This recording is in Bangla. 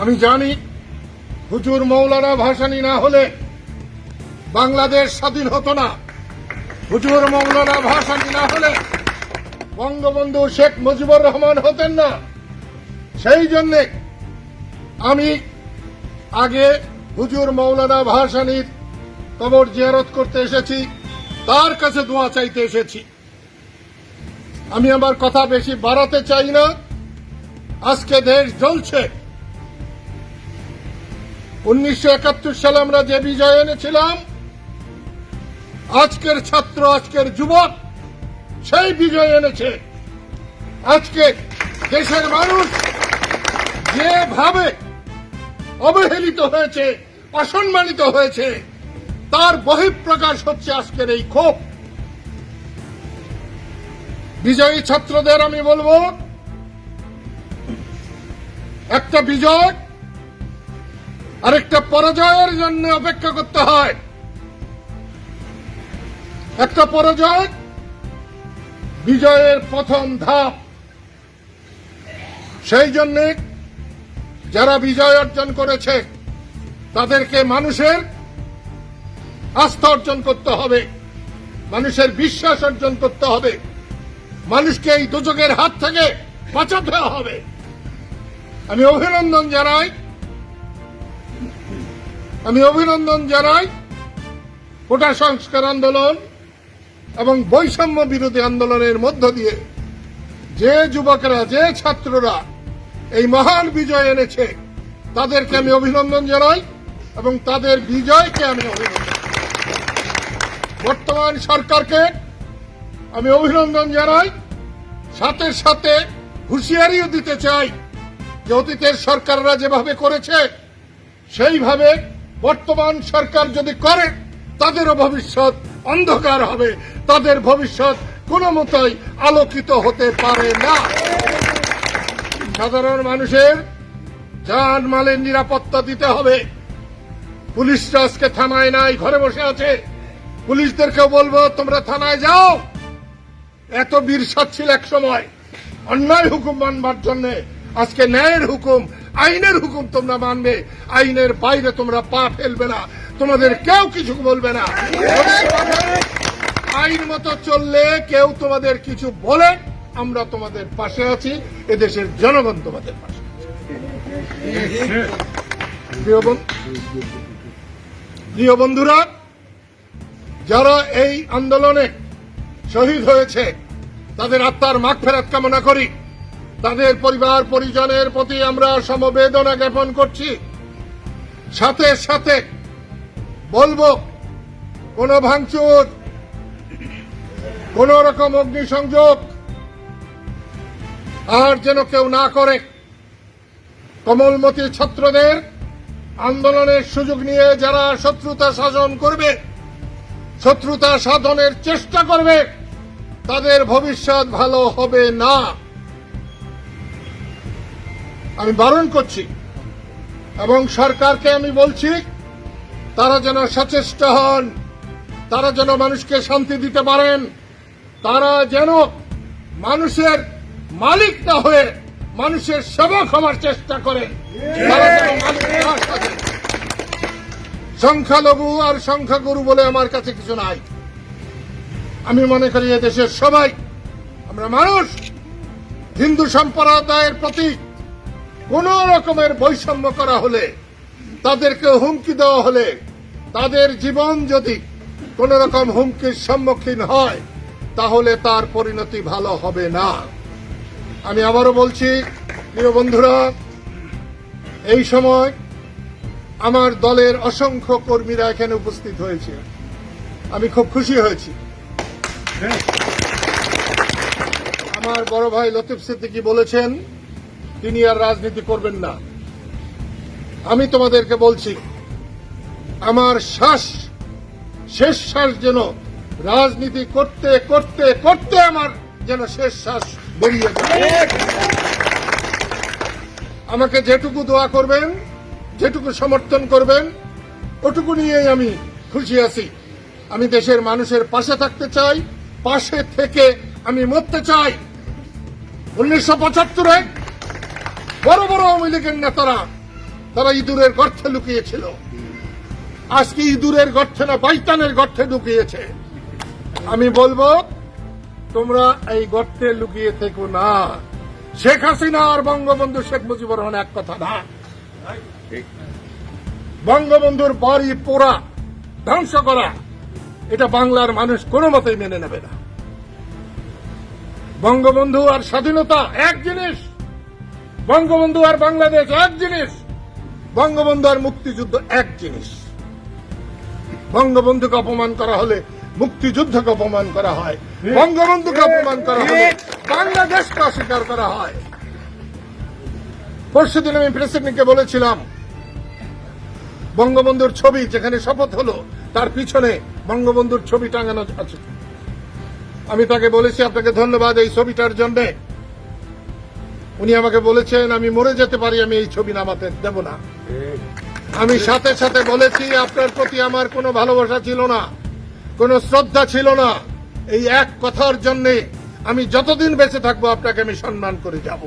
আমি জানি হুজুর মৌলানা ভাসানী না হলে বাংলাদেশ স্বাধীন হতো না। হুজুর মৌলানা ভাসানী না হলে বঙ্গবন্ধু শেখ মুজিবুর রহমান হতেন না। সেই জন্যে আমি আগে হুজুর মৌলানা ভাসানীর কবর জিয়ারত করতে এসেছি, তার কাছে দোয়া চাইতে এসেছি। আমি আমার কথা বেশি বাড়াতে চাই না। আজকে দেশ জ্বলছে। উনিশশো একাত্তর সালে আমরা যে বিজয় এনেছিলাম, আজকের ছাত্র, আজকের যুবক, সেই বিজয় এনেছে। আজকে দেশের মানুষ যেভাবে অবহেলিত হয়েছে, অসম্মানিত হয়েছে, তার বহিঃপ্রকাশ হচ্ছে আজকের এই ক্ষোভ। বিজয়ী ছাত্রদের আমি বলব, একটা বিজয় আরেকটা পরাজয়ের জন্য অপেক্ষা করতে হয়। একটা পরাজয় বিজয়ের প্রথম ধাপ। সেই জন্যে যারা বিজয় অর্জন করেছে, তাদেরকে মানুষের আস্থা অর্জন করতে হবে, মানুষের বিশ্বাস অর্জন করতে হবে, মানুষকে এই দুচকের হাত থেকে বাঁচাতে হবে। আমি অভিনন্দন জানাই। আমি অভিনন্দন জানাই কোটা সংস্কার আন্দোলন এবং বৈষম্য বিরোধী আন্দোলনের মধ্য দিয়ে যে যুবকরা, যে ছাত্ররা এই মহান বিজয় এনেছে, তাদেরকে আমি অভিনন্দন জানাই এবং তাদের বিজয়কে আমি অভিনন্দন বর্তমান সরকারকে আমি অভিনন্দন জানাই। সাথে সাথে হুঁশিয়ারিও দিতে চাই যে অতীতের সরকাররা যেভাবে করেছে, সেইভাবে বর্তমান সরকার যদি করে, তাদেরও ভবিষ্যৎ অন্ধকার হবে। তাদের ভবিষ্যৎ কোনো মতোই আলোকিত হতে পারে না। সাধারণ মানুষের যান মালের নিরাপত্তা দিতে হবে। পুলিশরা আজকে থানায় নাই, ঘরে বসে আছে। পুলিশদেরকেও বলব, তোমরা থানায় যাও। এত বীর ছিল এক সময় অন্যায় হুকুম মানবার জন্য আজকে ন্যায়ের হুকুম আইনের হুকুম তোমরা মানবে, আইনের বাইরে তোমরা পা ফেলবে না, তোমাদের কেউ কিছু বলবে না। আইন মতো চললে কেউ তোমাদের কিছু বলে, আমরা তোমাদের পাশে আছি, এদেশের জনগণ তোমাদের পাশে প্রিয় বন্ধুরা, যারা এই আন্দোলনে শহীদ হয়েছে, তাদের আত্মার মাগ ফেরাত কামনা করি। তাদের পরিবার পরিজনের প্রতি আমরা সমবেদনা জ্ঞাপন করছি। সাথে সাথে বলব, কোন ভাঙচুর, কোন রকম অগ্নিসংযোগ আর যেন কেউ না করে। কমলমতি ছাত্রদের আন্দোলনের সুযোগ নিয়ে যারা শত্রুতা শাসন করবে, শত্রুতা সাধনের চেষ্টা করবে, তাদের ভবিষ্যৎ ভালো হবে না। আমি বারণ করছি। এবং সরকারকে আমি বলছি, তারা যেন সচেষ্ট হন, তারা যেন মানুষকে শান্তি দিতে পারেন, তারা যেন মানুষের মালিক না হয়ে মানুষের সেবক হওয়ার চেষ্টা করে। সংখ্যালঘু আর সংখ্যাগুরু বলে আমার কাছে কিছু নাই। আমি মনে করি দেশের সবাই, আমরা মানুষ, হিন্দু সম্প্রদায়ের প্রতি কোন রকমের বৈষম্য করা হলে, তাদেরকে হুমকি দেওয়া হলে, তাদের জীবন যদি কোন রকম হুমকির সম্মুখীন হয়, তাহলে তার পরিণতি ভালো হবে না। আমি আবারও বলছি, প্রিয় বন্ধুরা, এই সময় আমার দলের অসংখ্য কর্মীরা এখানে উপস্থিত হয়েছে। আমি খুব খুশি হয়েছি। আমার বড় ভাই লতিফ সিদ্দিকী বলেছেন তিনি আর রাজনীতি করবেন না। আমি তোমাদেরকে বলছি, আমার শ্বাস, শেষ শ্বাস যেন রাজনীতি করতে করতে করতে আমার যেন শেষ শ্বাস বেরিয়ে আমাকে যেটুকু দোয়া করবেন, যেটুকু সমর্থন করবেন, ওটুকু নিয়েই আমি খুশি আছি। আমি দেশের মানুষের পাশে থাকতে চাই, পাশে থেকে আমি মরতে চাই। উনিশশো পঁচাত্তরে বড় বড় আওয়ামী লীগের নেতারা, তারা ইঁদুরের গর্তে লুকিয়েছিল। আজকে ইঁদুরের গর্তে না বাইতানের গর্তে লুকিয়েছে। আমি বলব, তোমরা এই গর্তে লুকিয়ে থেকো না। শেখ হাসিনা আর বঙ্গবন্ধু শেখ মুজিবুর রহমান এক কথা না। বঙ্গবন্ধুর বাড়ি পোড়া, ধ্বংস করা, এটা বাংলার মানুষ কোনো মতেই মেনে নেবে না। বঙ্গবন্ধু আর স্বাধীনতা এক জিনিস বঙ্গবন্ধু আর বাংলাদেশ এক জিনিস, বঙ্গবন্ধু আর মুক্তিযুদ্ধ এক জিনিস। বঙ্গবন্ধুকে অপমান করা হলে মুক্তিযুদ্ধকে অপমান করা হয়, বঙ্গবন্ধুকে অপমান করা হলে বাংলাদেশকে অস্বীকার করা হয়। পরশুদিন আমি প্রেসিডেন্টকে বলেছিলাম, বঙ্গবন্ধুর ছবি যেখানে শপথ হলো, তার পিছনে বঙ্গবন্ধুর ছবি টাঙানো আছে। আমি তাকে বলেছি, আপনাকে ধন্যবাদ এই ছবিটার জন্য। উনি আমাকে বলেছেন, আমি মরে যেতে পারি, আমি এই ছবি নামাতে দেব না। আমি সাথে সাথে বলেছি, আপনার প্রতি আমার কোনো ভালোবাসা ছিল না, কোনো শ্রদ্ধা ছিল না। এই এক কথার জন্যে আমি যতদিন বেঁচে থাকব, আপনাকে আমি সম্মান করে যাব।